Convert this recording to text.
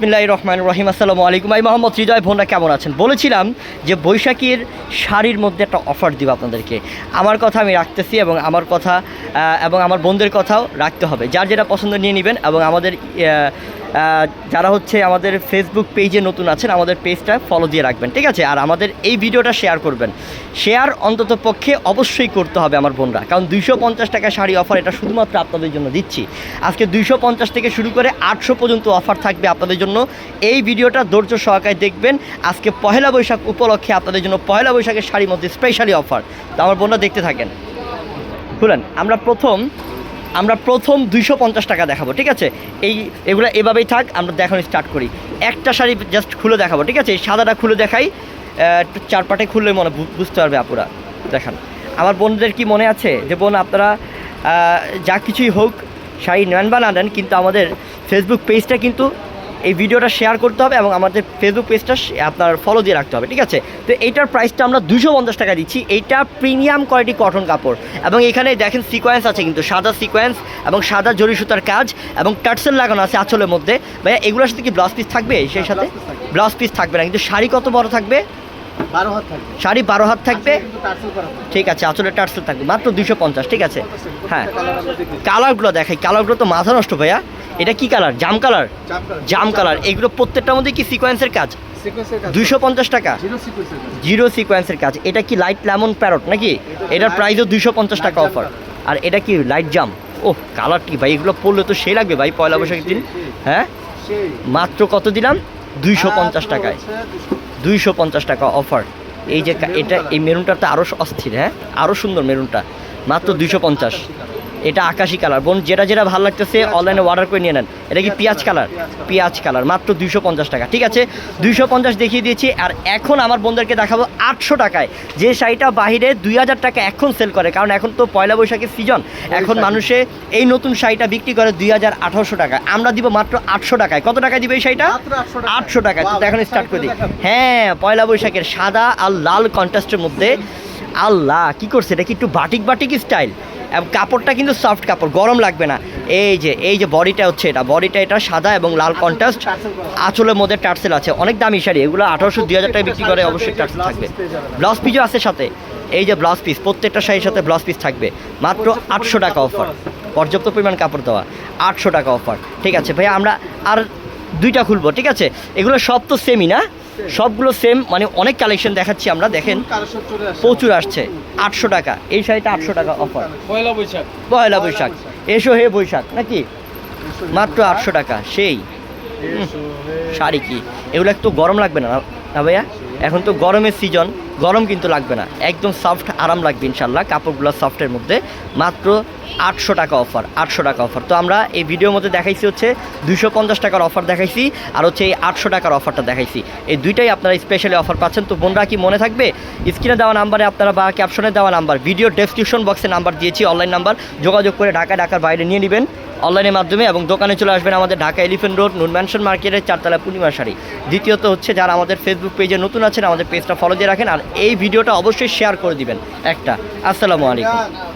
বিসমিল্লাহ রহমান রহিম। আসসালামু আলাইকুম। আই মোহাম্মদ হৃদয় ভোনরা, কেমন আছেন? বলেছিলাম যে বৈশাখীর শাড়ির মধ্যে একটা অফার দিব আপনাদেরকে। আমার কথা আমি রাখতেছি এবং আমার কথা এবং আমার বোনদের কথাও রাখতে হবে। যার যেটা পছন্দ নিয়ে নেবেন এবং আমাদের যারা হচ্ছে আমাদের ফেসবুক পেজে নতুন আছেন, আমাদের পেজটা ফলো দিয়ে রাখবেন, ঠিক আছে? আর আমাদের এই ভিডিওটা শেয়ার করবেন। শেয়ার অন্তত পক্ষে অবশ্যই করতে হবে আমার বোনরা, কারণ দুইশো পঞ্চাশ টাকা শাড়ি অফার এটা শুধুমাত্র আপনাদের জন্য দিচ্ছি। আজকে দুইশো পঞ্চাশ থেকে শুরু করে আটশো পর্যন্ত অফার থাকবে আপনাদের জন্য। এই ভিডিওটা ধৈর্য সহকারে দেখবেন। আজকে পহেলা বৈশাখ উপলক্ষে আপনাদের জন্য পহেলা বৈশাখের শাড়ির মধ্যে স্পেশালি অফার তো আমার বোনরা দেখতে থাকেন। খুলেন, আমরা প্রথম আমরা প্রথম দুইশো পঞ্চাশ টাকা দেখাবো, ঠিক আছে? এই, এগুলো এভাবেই থাক, আমরা দেখানো স্টার্ট করি। একটা শাড়ি জাস্ট খুলে দেখাবো, ঠিক আছে? সাদাটা খুলে দেখাই একটু চার পাটে খুললে মনে বুঝতে পারবে আপুরা। দেখান। আমার বোনদের কি মনে আছে? যে বোন, আপনারা যা কিছুই হোক, শাড়ি নেন বা না নেন, কিন্তু আমাদের ফেসবুক পেজটা কিন্তু এই ভিডিওটা শেয়ার করতে হবে এবং আমাদের ফেসবুক পেজটা আপনার ফলো দিয়ে রাখতে হবে ঠিক আছে? তো এইটার প্রাইসটা আমরা দুশো পঞ্চাশ টাকা দিচ্ছি। এইটা প্রিমিয়াম কোয়ালিটি কটন কাপড়। এবং এখানে দেখেন সিকোয়েন্স আছে কিন্তু সাদা সিকোয়েন্স এবং সাদা জরি সুতার কাজ এবং টার্সেল লাগানো আছে আঁচলের মধ্যে। ভাইয়া এগুলোর সাথে কি ব্লাউজ পিস থাকবে? সেই সাথে। ব্লাউজ পিস থাকবে। না কিন্তু শাড়ি কত বড় থাকবে? বারো হাত থাকবে। শাড়ি বারো হাত থাকবে। ঠিক আছে আঁচলের টার্সেল থাকবে মাত্র দুশো পঞ্চাশ ঠিক আছে? হ্যাঁ। কালারগুলো দেখাই কালারগুলো তো মাথা নষ্ট ভাইয়া। এটা কি কালার? জাম কালার? জাম কালার। এগুলো প্রত্যেকটার মধ্যে কি সিকোয়েন্সের কাজ। দুইশো পঞ্চাশ টাকা। জিরো সিকোয়েন্সের কাজ। এটা কি লাইট লেমন প্যারট নাকি? এটার প্রাইসও দুইশো পঞ্চাশ টাকা অফার আর এটা কি লাইট জাম ও কালার কি ভাই? এগুলো পরলে তো সেই লাগবে ভাই পয়লা বৈশাখের দিন। হ্যাঁ? মাত্র কত দিলাম? দুইশো পঞ্চাশ টাকায়। দুইশো। পঞ্চাশ টাকা অফার এই যে এটা এই মেরুনটা তো আরও অস্থির হ্যাঁ? আরও সুন্দর মেরুনটা মাত্র দুইশো পঞ্চাশ। এটা আকাশি কালার। বোন যেটা যেটা ভালো লাগতেছে অনলাইনে অর্ডার করে নিয়ে নেন। এটা কি পেঁয়াজ কালার? পেঁয়াজ কালার। মাত্র দুইশো পঞ্চাশ টাকা। ঠিক আছে? দুইশো পঞ্চাশ দেখিয়ে দিয়েছি। আর এখন আমার বোনদেরকে দেখাবো আটশো টাকায়। যে শাড়িটা বাহিরে দুই হাজার টাকা এখন সেল করে। কারণ এখন তো পয়লা বৈশাখের সিজন এখন মানুষে এই নতুন শাড়িটা বিক্রি করে দুই হাজার আঠারোশো টাকা। আমরা দিব মাত্র আটশো টাকায়। কত টাকায় দিবে এই শাড়িটা? মাত্র 800 টাকা। আটশো টাকায়। তো এখন স্টার্ট করে দিই। হ্যাঁ পয়লা বৈশাখের সাদা আর লাল কন্ট্রাস্টের মধ্যে। আল্লাহ কি করছে? এটা কি একটু বাটিক বাটিক স্টাইল এবং কাপড়টা কিন্তু সফট কাপড়, গরম লাগবে না। এই যে এই যে বডিটা হচ্ছে এটা। বডিটা এটা সাদা এবং লাল কন্ট্রাস্ট আঁচলের মধ্যে টার্সেল আছে। অনেক দামি শাড়ি, এগুলো আঠারোশো দুই হাজার টাকা বিক্রি করে অবশ্যই টার্সেল থাকবে। ব্লাউজ পিসও আছে সাথে। এই যে ব্লাউজ পিস প্রত্যেকটা শাড়ির সাথে ব্লাউজ পিস থাকবে। মাত্র আটশো টাকা অফার পর্যাপ্ত পরিমাণ কাপড় দেওয়া। আটশো টাকা অফার ঠিক আছে ভাইয়া, আমরা আর দুইটা খুলবো, ঠিক আছে? এগুলো সব তো সেমই না? সবগুলো সেম মানে অনেক কালেকশন দেখাচ্ছি আমরা দেখেন। প্রচুর আসছে। আটশো টাকা। এই শাড়িটা আটশো টাকা অফার পয়লা বৈশাখ। পয়লা বৈশাখ। এসো হে বৈশাখ নাকি? মাত্র আটশো টাকা সেই। শাড়ি কি? এগুলো একটু গরম লাগবে না? না ভাইয়া? এখন তো গরমের সিজন গরম কিন্তু লাগবে না। একদম সফট আরাম লাগবে ইনশাল্লাহ, কাপড়গুলো সফটের মধ্যে। মাত্র আটশো টাকা অফার আটশো টাকা অফার তো আমরা এই ভিডিওর মধ্যে দেখাইছি হচ্ছে দুশো পঞ্চাশ টাকার অফার দেখাইছি, আর হচ্ছে এই আটশো টাকার অফারটা দেখাইছি। এই দুইটাই আপনারা স্পেশালি অফার পাচ্ছেন। তো বোনরা কি মনে থাকবে? স্ক্রিনে দেওয়া নাম্বারে আপনারা বা ক্যাপশনে দেওয়া নাম্বার ভিডিও ডেসক্রিপশন বক্সে নাম্বার দিয়েছি অনলাইন নাম্বার যোগাযোগ করে ঢাকা ঢাকার বাইরে নিয়ে নেবেন। অনলাইনের মাধ্যমে এবং দোকানে চলে আসবেন আমাদের Dhaka Elephant Road, Noon Mansion মার্কেটের চারতলা পূর্ণিমা শাড়ি দ্বিতীয়ত হচ্ছে যারা আমাদের ফেসবুক পেজে নতুন আছেন, আমাদের পেজটা ফলো দিয়ে রাখেন, আর এই ভিডিওটা অবশ্যই শেয়ার করে দিবেন। একটা, আসসালামু আলাইকুম।